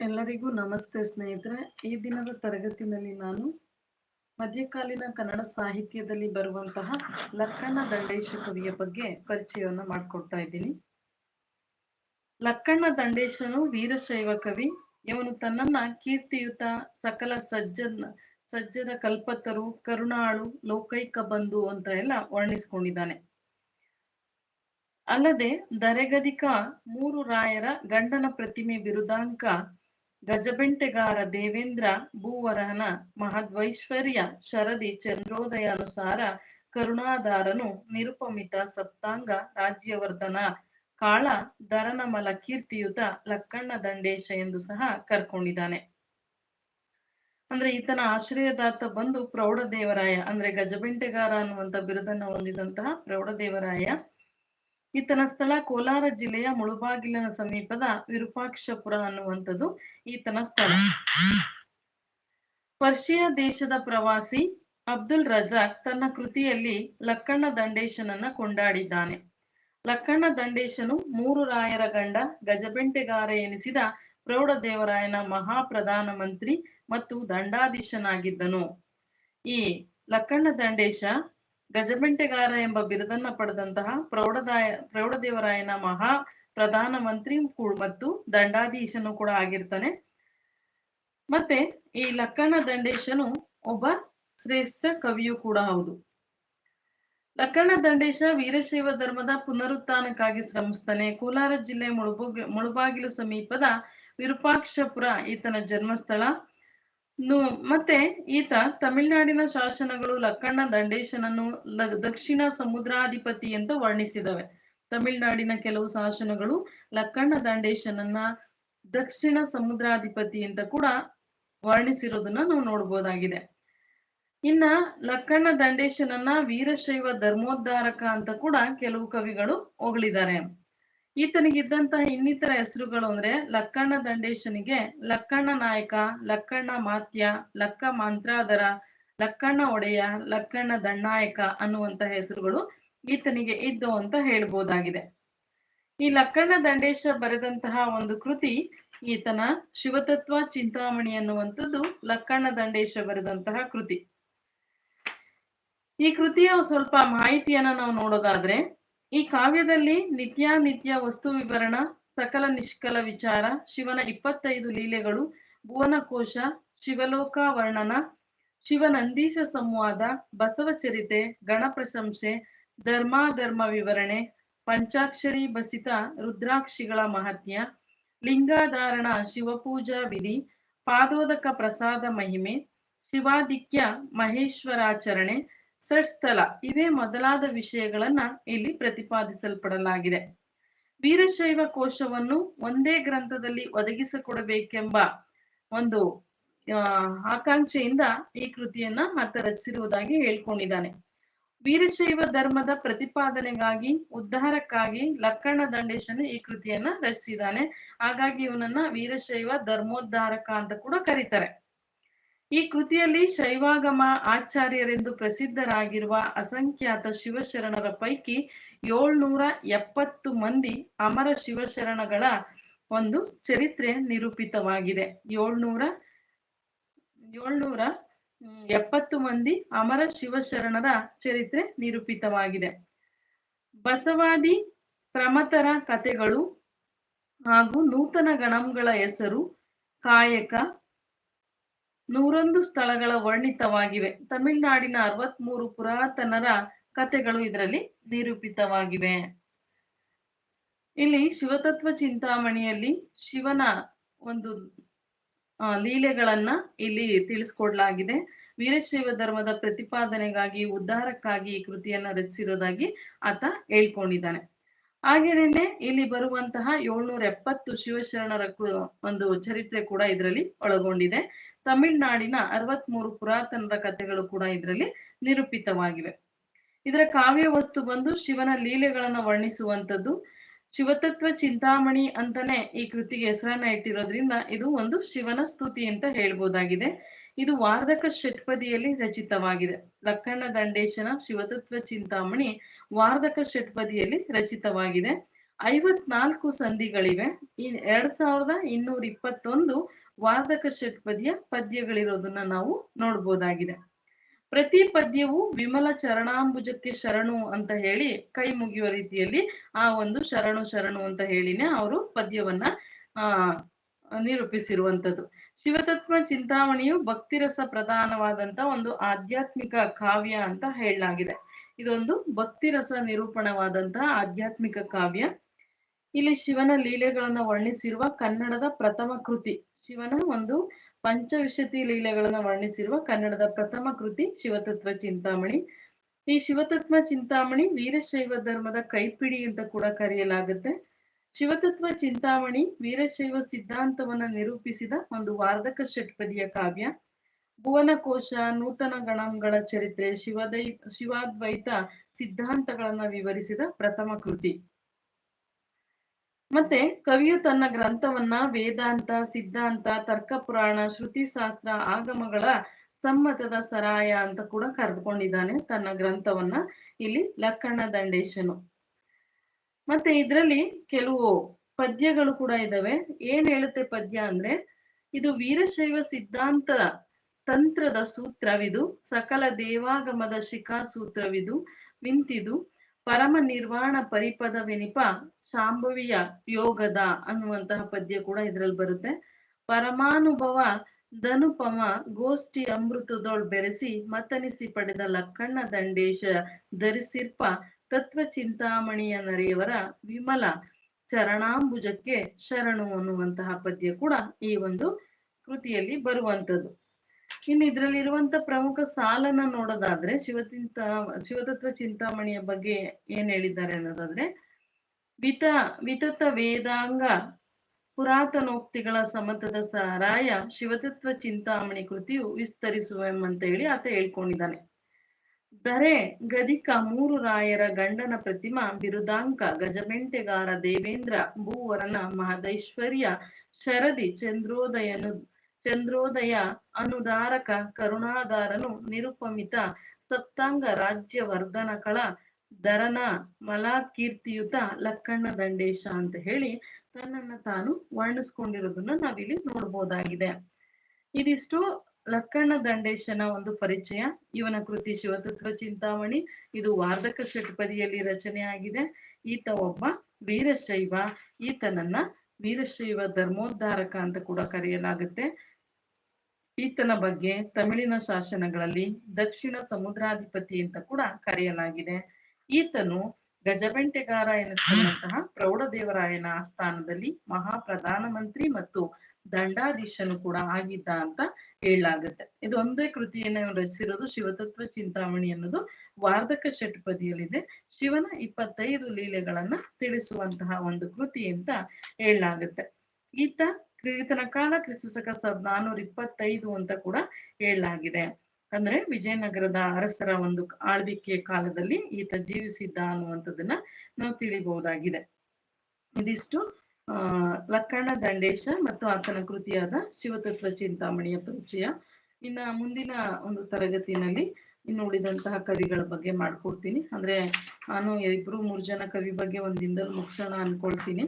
ಎಲ್ಲರಿಗೂ ನಮಸ್ತೆ ಸ್ನೇಹಿತರೆ. ಈ ದಿನದ ತರಗತಿನಲ್ಲಿ ನಾನು ಮಧ್ಯಕಾಲೀನ ಕನ್ನಡ ಸಾಹಿತ್ಯದಲ್ಲಿ ಬರುವಂತಹ ಲಕ್ಕಣ್ಣ ದಂಡೇಶ ಕವಿಯ ಬಗ್ಗೆ ಪರಿಚಯವನ್ನು ಮಾಡಿಕೊಡ್ತಾ ಇದ್ದೀನಿ. ಲಕ್ಕಣ್ಣ ದಂಡೇಶನು ವೀರಶೈವ ಕವಿ. ಇವನು ತನ್ನನ್ನ ಕೀರ್ತಿಯುತ, ಸಕಲ ಸಜ್ಜನ ಸಜ್ಜದ ಕಲ್ಪತರು, ಕರುಣಾಳು, ಲೋಕೈಕ ಬಂಧು ಅಂತ ಎಲ್ಲ ವರ್ಣಿಸ್ಕೊಂಡಿದ್ದಾನೆ. ಅಲ್ಲದೆ, ದರೆಗದಿಕ ಮೂರು ರಾಯರ ಗಂಡನ ಪ್ರತಿಮೆ ಬಿರುದಾಂಕ ಗಜಬೆಂಟೆಗಾರ ದೇವೇಂದ್ರ ಭೂವರಹನ ಮಹದ್ವೈಶ್ವರ್ಯ ಶರದಿ ಚಂದ್ರೋದಯ ಅನುಸಾರ ಕರುಣಾಧಾರನು ನಿರುಪಮಿತ ಸಪ್ತಾಂಗ ರಾಜ್ಯವರ್ಧನ. ಕಾಳ ದರನಮಲ ಕೀರ್ತಿಯುತ ಲಕ್ಕಣ್ಣ ದಂಡೇಶ ಎಂದು ಸಹ ಕರ್ಕೊಂಡಿದ್ದಾನೆ. ಅಂದ್ರೆ ಈತನ ಆಶ್ರಯದಾತ ಬಂದು ಪ್ರೌಢದೇವರಾಯ ಅಂದ್ರೆ ಗಜಬೆಂಟೆಗಾರ ಅನ್ನುವಂತ ಬಿರುದನ್ನ ಹೊಂದಿದಂತಹ ಪ್ರೌಢದೇವರಾಯ ಈತನ ಸ್ಥಳ ಕೋಲಾರ ಜಿಲ್ಲೆಯ ಮುಳುಬಾಗಿಲಿನ ಸಮೀಪದ ವಿರೂಪಾಕ್ಷಪುರ ಅನ್ನುವಂಥದ್ದು ಈತನ ಸ್ಥಳ. ಪರ್ಷಿಯ ದೇಶದ ಪ್ರವಾಸಿ ಅಬ್ದುಲ್ ರಜಾಕ್ ತನ್ನ ಕೃತಿಯಲ್ಲಿ ಲಕ್ಕಣ್ಣ ದಂಡೇಶನನ್ನ ಕೊಂಡಾಡಿದ್ದಾನೆ. ಲಕ್ಕಣ್ಣ ದಂಡೇಶನು ಮೂರು ರಾಯರ ಗಂಡ ಗಜಬೆಂಟೆಗಾರ ಎನಿಸಿದ ಪ್ರೌಢದೇವರಾಯನ ಮಹಾಪ್ರಧಾನ ಮಂತ್ರಿ ಮತ್ತು ದಂಡಾಧೀಶನಾಗಿದ್ದನು. ಈ ಲಕ್ಕಣ್ಣ ದಂಡೇಶ ಗಜಬೆಂಟೆಗಾರ ಎಂಬ ಬಿರುದನ್ನ ಪಡೆದಂತಹ ಪ್ರೌಢದಾಯ, ಪ್ರೌಢದೇವರಾಯನ ಮಹಾ ಪ್ರಧಾನ ಮಂತ್ರಿ ಮತ್ತು ದಂಡಾಧೀಶನು ಕೂಡ ಆಗಿರ್ತಾನೆ. ಮತ್ತೆ ಈ ಲಕ್ಕಣ ದಂಡೇಶನು ಒಬ್ಬ ಶ್ರೇಷ್ಠ ಕವಿಯು ಕೂಡ ಹೌದು. ಲಕ್ಕಣ ದಂಡೇಶ ವೀರಶೈವ ಧರ್ಮದ ಪುನರುತ್ಥಾನಕ್ಕಾಗಿ ಶ್ರಮಿಸ್ತಾನೆ. ಕೋಲಾರ ಜಿಲ್ಲೆ ಮುಳುಬು, ಮುಳುಬಾಗಿಲು ಸಮೀಪದ ವಿರೂಪಾಕ್ಷಪುರ ಈತನ ಜನ್ಮಸ್ಥಳ. ಮತ್ತೆ ಈತ ತಮಿಳುನಾಡಿನ ಶಾಸನಗಳು ಲಕ್ಕಣ್ಣ ದಂಡೇಶನನ್ನು ದಕ್ಷಿಣ ಸಮುದ್ರಾಧಿಪತಿ ಅಂತ ವರ್ಣಿಸಿದವೆ. ತಮಿಳುನಾಡಿನ ಕೆಲವು ಶಾಸನಗಳು ಲಕ್ಕಣ್ಣ ದಂಡೇಶನನ್ನ ದಕ್ಷಿಣ ಸಮುದ್ರಾಧಿಪತಿ ಅಂತ ಕೂಡ ವರ್ಣಿಸಿರೋದನ್ನ ನಾವು ನೋಡ್ಬೋದಾಗಿದೆ. ಇನ್ನ ಲಕ್ಕಣ್ಣ ದಂಡೇಶನನ್ನ ವೀರಶೈವ ಧರ್ಮೋದ್ಧಾರಕ ಅಂತ ಕೂಡ ಕೆಲವು ಕವಿಗಳು ಹೊಗಳಿದ್ದಾರೆ. ಈತನಿಗಿದ್ದಂತಹ ಇನ್ನಿತರ ಹೆಸರುಗಳು ಅಂದ್ರೆ ಲಕ್ಕಣ್ಣ ದಂಡೇಶನಿಗೆ ಲಕ್ಕಣ್ಣ ನಾಯಕ, ಲಕ್ಕಣ್ಣ ಮಾತ್ಯ, ಲಕ್ಕ ಮಂತ್ರಾಧರ ಲಕ್ಕಣ್ಣ ಒಡೆಯ, ಲಕ್ಕಣ್ಣ ದಂಡಾಯಕ ಅನ್ನುವಂತ ಹೆಸರುಗಳು ಈತನಿಗೆ ಇದ್ದು ಅಂತ ಹೇಳ್ಬೋದಾಗಿದೆ. ಈ ಲಕ್ಕಣ್ಣ ದಂಡೇಶ ಬರೆದಂತಹ ಒಂದು ಕೃತಿ ಈತನ ಶಿವತತ್ವ ಚಿಂತಾಮಣಿ ಅನ್ನುವಂಥದ್ದು ಲಕ್ಕಣ್ಣ ದಂಡೇಶ ಬರೆದಂತಹ ಕೃತಿ. ಈ ಕೃತಿಯ ಸ್ವಲ್ಪ ಮಾಹಿತಿಯನ್ನ ನಾವು ನೋಡೋದಾದ್ರೆ ಈ ಕಾವ್ಯದಲ್ಲಿ ನಿತ್ಯಾನಿತ್ಯ ವಸ್ತು ವಿವರಣ, ಸಕಲ ನಿಷ್ಕಲ ವಿಚಾರ, ಶಿವನ ಇಪ್ಪತ್ತೈದು ಲೀಲೆಗಳು, ಭುವನಕೋಶ ಶಿವಲೋಕ ವರ್ಣನ ಶಿವನಂದೀಶ ಸಂವಾದ ಬಸವಚರಿತೆ ಗಣ ಪ್ರಶಂಸೆ, ಧರ್ಮಾಧರ್ಮ ವಿವರಣೆ, ಪಂಚಾಕ್ಷರಿ ಬಸಿತ, ರುದ್ರಾಕ್ಷಿಗಳ ಮಹತ್ಯ, ಲಿಂಗಾಧಾರಣ ಶಿವಪೂಜಾ ವಿಧಿ, ಪಾದೋದಕ ಪ್ರಸಾದ ಮಹಿಮೆ ಶಿವಾದಿಕ್ಯ ಮಹೇಶ್ವರಾಚರಣೆ ಸಟ್ಸ್ಥಲ ಇವೇ ಮೊದಲಾದ ವಿಷಯಗಳನ್ನ ಇಲ್ಲಿ ಪ್ರತಿಪಾದಿಸಲ್ಪಡಲಾಗಿದೆ. ವೀರಶೈವ ಕೋಶವನ್ನು ಒಂದೇ ಗ್ರಂಥದಲ್ಲಿ ಒದಗಿಸಿಕೊಡಬೇಕೆಂಬ ಒಂದು ಆಕಾಂಕ್ಷೆಯಿಂದ ಈ ಕೃತಿಯನ್ನ ಆತ ರಚಿಸಿರುವುದಾಗಿ ಹೇಳ್ಕೊಂಡಿದ್ದಾನೆ. ವೀರಶೈವ ಧರ್ಮದ ಪ್ರತಿಪಾದನೆಗಾಗಿ, ಉದ್ಧಾರಕ್ಕಾಗಿ ಲಕ್ಕಣ ದಂಡೇಶನು ಈ ಕೃತಿಯನ್ನ ರಚಿಸಿದ್ದಾನೆ. ಹಾಗಾಗಿ ಇವನನ್ನ ವೀರಶೈವ ಧರ್ಮೋದ್ಧಾರಕ ಅಂತ ಕೂಡ ಕರೀತಾರೆ. ಈ ಕೃತಿಯಲ್ಲಿ ಶೈವಾಗಮ ಆಚಾರ್ಯರೆಂದು ಪ್ರಸಿದ್ಧರಾಗಿರುವ ಅಸಂಖ್ಯಾತ ಶಿವಶರಣರ ಪೈಕಿ ಏಳ್ನೂರ ಎಪ್ಪತ್ತು ಮಂದಿ ಅಮರ ಶಿವಶರಣಗಳ ಒಂದು ಚರಿತ್ರೆ ನಿರೂಪಿತವಾಗಿದೆ. ಏಳ್ನೂರ ಏಳ್ನೂರ ಎಪ್ಪತ್ತು ಮಂದಿ ಅಮರ ಶಿವಶರಣರ ಚರಿತ್ರೆ ನಿರೂಪಿತವಾಗಿದೆ. ಬಸವಾದಿ ಪ್ರಮತರ ಕಥೆಗಳು ಹಾಗೂ ನೂತನ ಗಣಂಗಳ ಹೆಸರು, ಕಾಯಕ ನೂರೊಂದು ಸ್ಥಳಗಳ ವರ್ಣಿತವಾಗಿವೆ. ತಮಿಳುನಾಡಿನ ಅರವತ್ಮೂರು ಪುರಾತನರ ಕಥೆಗಳು ಇದರಲ್ಲಿ ನಿರೂಪಿತವಾಗಿವೆ. ಇಲ್ಲಿ ಶಿವತತ್ವ ಚಿಂತಾಮಣಿಯಲ್ಲಿ ಶಿವನ ಒಂದು ಲೀಲೆಗಳನ್ನ ಇಲ್ಲಿ ತಿಳಿಸ್ಕೊಡ್ಲಾಗಿದೆ. ವೀರಶೈವ ಧರ್ಮದ ಪ್ರತಿಪಾದನೆಗಾಗಿ, ಉದ್ಧಾರಕ್ಕಾಗಿ ಈ ಕೃತಿಯನ್ನ ರಚಿಸಿರೋದಾಗಿ ಆತ ಹೇಳ್ಕೊಂಡಿದ್ದಾನೆ. ಹಾಗೇನೆ ಇಲ್ಲಿ ಬರುವಂತಹ ಏಳ್ನೂರ ಎಪ್ಪತ್ತು ಶಿವಶರಣರ ಒಂದು ಚರಿತ್ರೆ ಕೂಡ ಇದರಲ್ಲಿ ಒಳಗೊಂಡಿದೆ. ತಮಿಳ್ನಾಡಿನ ಅರವತ್ ಮೂರು ಪುರಾತನರ ಕಥೆಗಳು ಕೂಡ ಇದರಲ್ಲಿ ನಿರೂಪಿತವಾಗಿವೆ. ಇದರ ಕಾವ್ಯ ವಸ್ತು ಬಂದು ಶಿವನ ಲೀಲೆಗಳನ್ನ ವರ್ಣಿಸುವಂತದ್ದು ಶಿವತತ್ವ ಚಿಂತಾಮಣಿ ಅಂತಾನೆ ಈ ಕೃತಿಗೆ ಹೆಸರನ್ನ ಇಟ್ಟಿರೋದ್ರಿಂದ ಇದು ಒಂದು ಶಿವನ ಸ್ತುತಿ ಅಂತ ಹೇಳ್ಬೋದಾಗಿದೆ. ಇದು ವಾರ್ಧಕ ಷಟ್ಪದಿಯಲ್ಲಿ ರಚಿತವಾಗಿದೆ. ಲಕ್ಕಣ್ಣ ದಂಡೇಶನ ಶಿವತತ್ವ ಚಿಂತಾಮಣಿ ವಾರ್ಧಕ ಷಟ್ಪದಿಯಲ್ಲಿ ರಚಿತವಾಗಿದೆ. ಐವತ್ನಾಲ್ಕು ಸಂಧಿಗಳಿವೆ. ಎರಡ್ ಸಾವಿರದ ಇನ್ನೂರ ಇಪ್ಪತ್ತೊಂದು ವಾರ್ಧಕ ಷಟ್ಪದಿಯ ಪದ್ಯಗಳಿರೋದನ್ನ ನಾವು ನೋಡ್ಬೋದಾಗಿದೆ. ಪ್ರತಿ ಪದ್ಯವು ವಿಮಲ ಚರಣಾಂಬುಜಕ್ಕೆ ಶರಣು ಅಂತ ಹೇಳಿ ಕೈ ಮುಗಿಯುವ ರೀತಿಯಲ್ಲಿ ಆ ಒಂದು ಶರಣು ಶರಣು ಅಂತ ಹೇಳಿನೇ ಅವರು ಪದ್ಯವನ್ನ, ಆ ನಿರೂಪಿಸಿರುವಂತದ್ದು ಶಿವತತ್ವ ಚಿಂತಾಮಣಿಯು ಭಕ್ತಿರಸ ಪ್ರಧಾನವಾದಂತ ಒಂದು ಆಧ್ಯಾತ್ಮಿಕ ಕಾವ್ಯ ಅಂತ ಹೇಳಲಾಗಿದೆ. ಇದೊಂದು ಭಕ್ತಿರಸ ನಿರೂಪಣವಾದಂತಹ ಆಧ್ಯಾತ್ಮಿಕ ಕಾವ್ಯ. ಇಲ್ಲಿ ಶಿವನ ಲೀಲೆಗಳನ್ನ ವರ್ಣಿಸಿರುವ ಕನ್ನಡದ ಪ್ರಥಮ ಕೃತಿ ಶಿವನ ಒಂದು ಪಂಚವಿಶತಿ ಲೀಲೆಗಳನ್ನ ವರ್ಣಿಸಿರುವ ಕನ್ನಡದ ಪ್ರಥಮ ಕೃತಿ ಶಿವತತ್ವ ಚಿಂತಾಮಣಿ. ಈ ಶಿವತತ್ವ ಚಿಂತಾಮಣಿ ವೀರಶೈವ ಧರ್ಮದ ಕೈಪಿಡಿ ಅಂತ ಕೂಡ ಕರೆಯಲಾಗುತ್ತೆ. ಶಿವತತ್ವ ಚಿಂತಾಮಣಿ ವೀರಶೈವ ಸಿದ್ಧಾಂತವನ್ನ ನಿರೂಪಿಸಿದ ಒಂದು ವಾರ್ಧಕ ಷಟ್ಪದಿಯ ಕಾವ್ಯ. ಭುವನಕೋಶ, ನೂತನ ಗಣಗಳ ಚರಿತ್ರೆ, ಶಿವದೈ, ಶಿವಾದ್ವೈತ ಸಿದ್ಧಾಂತಗಳನ್ನ ವಿವರಿಸಿದ ಪ್ರಥಮ ಕೃತಿ. ಮತ್ತೆ ಕವಿಯು ತನ್ನ ಗ್ರಂಥವನ್ನ ವೇದಾಂತ, ಸಿದ್ಧಾಂತ ತರ್ಕ ಪುರಾಣ ಶ್ರುತಿ ಶಾಸ್ತ್ರ ಆಗಮಗಳ ಸಮ್ಮತದ ಸರಾಯ ಅಂತ ಕೂಡ ಕರೆದುಕೊಂಡಿದ್ದಾನೆ ತನ್ನ ಗ್ರಂಥವನ್ನ. ಇಲ್ಲಿ ಲಕ್ಕಣ್ಣ ದಂಡೇಶನು. ಮತ್ತೆ ಇದರಲ್ಲಿ ಕೆಲವು ಪದ್ಯಗಳು ಕೂಡ ಇದಾವೆ. ಏನ್ ಹೇಳುತ್ತೆ ಪದ್ಯ ಅಂದ್ರೆ, ಇದು ವೀರಶೈವ ಸಿದ್ಧಾಂತ ತಂತ್ರದ ಸೂತ್ರವಿದು, ಸಕಲ ದೇವಾಗಮದ ಶಿಖಾ ಸೂತ್ರವಿದು ವಿಂತಿದು ಪರಮ ನಿರ್ವಾಣ ಪರಿಪದ ವಿನಿಪ ಶಾಂಭವಿಯ ಯೋಗದ ಅನ್ನುವಂತಹ ಪದ್ಯ ಕೂಡ ಇದ್ರಲ್ಲಿ ಬರುತ್ತೆ. ಪರಮಾನುಭವ ಧನುಪಮ ಗೋಷ್ಠಿ ಅಮೃತದೊಳ್ ಬೆರೆಸಿ ಮತನಿಸಿ ಪಡೆದ ಲಕ್ಕಣ್ಣ ದಂಡೇಶ ಧರಿಸಿರ್ಪ ತತ್ವ ಚಿಂತಾಮಣಿಯ ನರೆಯವರ ವಿಮಲ ಚರಣಾಂಬುಜಕ್ಕೆ ಶರಣು ಅನ್ನುವಂತಹ ಪದ್ಯ ಕೂಡ ಈ ಒಂದು ಕೃತಿಯಲ್ಲಿ ಬರುವಂತದ್ದು ಇನ್ನು ಇದ್ರಲ್ಲಿರುವಂತ ಪ್ರಮುಖ ಸಾಲನ್ನ ನೋಡೋದಾದ್ರೆ ಶಿವಚಿಂತ ಶಿವತತ್ವ ಚಿಂತಾಮಣಿಯ ಬಗ್ಗೆ ಏನ್ ಹೇಳಿದ್ದಾರೆ ಅನ್ನೋದಾದ್ರೆ, ವಿತ, ವಿತತ ವೇದಾಂಗ ಪುರಾತನೋಕ್ತಿಗಳ ಸಮತದ ಸಾರಾಯ ಶಿವತತ್ವ ಚಿಂತಾಮಣಿ ಕೃತಿಯು ವಿಸ್ತರಿಸುವೆಂಬಂತ ಹೇಳಿ ಆತ ಹೇಳ್ಕೊಂಡಿದ್ದಾನೆ. ದರೆ ಗದಿಕ ಮೂರು ರಾಯರ ಗಂಡನ ಪ್ರತಿಮಾ ಬಿರುದಾಂಕ ಗಜಬೆಂಟೆಗಾರ ದೇವೇಂದ್ರ ಭೂವರನ ಮಹದೈಶ್ವರ್ಯ ಶರದಿ ಚಂದ್ರೋದಯನು ಚಂದ್ರೋದಯ ಅನುದಾರಕ ಕರುಣಾಧಾರನು ನಿರುಪಮಿತ ಸಪ್ತಾಂಗ ರಾಜ್ಯವರ್ಧನ ಕಳ ದರನ ಮಲಾಕೀರ್ತಿಯುತ ಲಕ್ಕಣ್ಣ ದಂಡೇಶ ಅಂತ ಹೇಳಿ ತನ್ನನ್ನ ತಾನು ವರ್ಣಿಸ್ಕೊಂಡಿರೋದನ್ನ ನಾವಿಲ್ಲಿ ನೋಡ್ಬೋದಾಗಿದೆ. ಇದಿಷ್ಟು ಲಕ್ಕಣ್ಣ ದಂಡೇಶನ ಒಂದು ಪರಿಚಯ. ಇವನ ಕೃತಿ ಶಿವತತ್ವ ಚಿಂತಾಮಣಿ, ಇದು ವಾರ್ಧಕ ಷಟ್ಪದಿಯಲ್ಲಿ ರಚನೆ ಆಗಿದೆ. ಈತ ಒಬ್ಬ ವೀರಶೈವ, ಈತನನ್ನ ವೀರಶೈವ ಧರ್ಮೋದ್ಧಾರಕ ಅಂತ ಕೂಡ ಕರೆಯಲಾಗುತ್ತೆ. ಈತನ ಬಗ್ಗೆ ತಮಿಳಿನ ಶಾಸನಗಳಲ್ಲಿ ದಕ್ಷಿಣ ಸಮುದ್ರಾಧಿಪತಿ ಅಂತ ಕೂಡ ಕರೆಯಲಾಗಿದೆ. ಈತನು ಗಜಬೆಂಟೆಗಾರ ಎನಿಸಿಕೊಂಡಂತಹ ಪ್ರೌಢದೇವರಾಯನ ಆಸ್ಥಾನದಲ್ಲಿ ಮಹಾ ಪ್ರಧಾನ ಮಂತ್ರಿ ಮತ್ತು ದಂಡಾಧೀಶನು ಕೂಡ ಆಗಿದ್ದ ಅಂತ ಹೇಳಲಾಗುತ್ತೆ. ಒಂದೇ ಕೃತಿಯನ್ನು ರಚಿಸಿರೋದು ಶಿವತತ್ವ ಚಿಂತಾಮಣಿ ಅನ್ನೋದು ವಾರ್ಧಕ ಷಟ್ಪದಿಯಲ್ಲಿದೆ. ಶಿವನ ಇಪ್ಪತ್ತೈದು ಲೀಲೆಗಳನ್ನ ತಿಳಿಸುವಂತಹ ಒಂದು ಕೃತಿ ಅಂತ ಹೇಳಲಾಗುತ್ತೆ. ಈತ ಈತನ ಕಾಲ ಕ್ರಿಸ್ತಕ ಸಾವಿರದ ನಾನೂರ ಇಪ್ಪತ್ತೈದು ಅಂತ ಕೂಡ ಹೇಳಲಾಗಿದೆ. ಅಂದ್ರೆ ವಿಜಯನಗರದ ಅರಸರ ಒಂದು ಆಳ್ವಿಕೆಯ ಕಾಲದಲ್ಲಿ ಈತ ಜೀವಿಸಿದ್ದ ಅನ್ನುವಂಥದ್ದನ್ನ ನಾವು ತಿಳಿಬಹುದಾಗಿದೆ. ಇದಿಷ್ಟು, ಆ, ಲಕ್ಕಣ್ಣ ದಂಡೇಶ ಮತ್ತು ಆತನ ಕೃತಿಯಾದ ಶಿವತತ್ವ ಚಿಂತಾಮಣಿಯ ಪರಿಚಯ. ಇನ್ನ ಮುಂದಿನ ಒಂದು ತರಗತಿನಲ್ಲಿ ಇನ್ನು ಉಳಿದಂತಹ ಕವಿಗಳ ಬಗ್ಗೆ ಮಾಡ್ಕೊಡ್ತೀನಿ. ಅಂದ್ರೆ ನಾನು ಇಬ್ರು ಮೂರ್ ಜನ ಕವಿ ಬಗ್ಗೆ ಒಂದಿನದಲ್ಲಿ ದಿನದಲ್ಲಿ ಮುಗಿಸೋಣ ಅನ್ಕೊಳ್ತೀನಿ.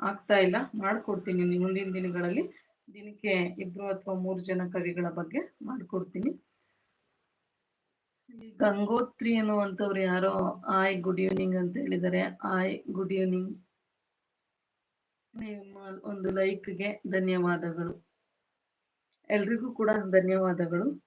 ಆಗ್ತಾ ಇಲ್ಲ, ಮಾಡ್ಕೊಡ್ತೀನಿ. ಮುಂದಿನ ದಿನಗಳಲ್ಲಿ ದಿನಕ್ಕೆ ಇಬ್ರು ಅಥವಾ ಮೂರು ಜನ ಕವಿಗಳ ಬಗ್ಗೆ ಮಾಡ್ಕೊಡ್ತೀನಿ. ಗಂಗೋತ್ರಿ ಅನ್ನುವಂಥವ್ರು ಯಾರೋ, ಆಯ್ ಗುಡ್ ಈವ್ನಿಂಗ್ ಅಂತ ಹೇಳಿದ್ದಾರೆ. ಆಯ್ ಗುಡ್ ಈವ್ನಿಂಗ್ ನಿಮ್ಮ ಒಂದು ಲೈಕ್ಗೆ ಧನ್ಯವಾದಗಳು. ಎಲ್ರಿಗೂ ಕೂಡ ಧನ್ಯವಾದಗಳು.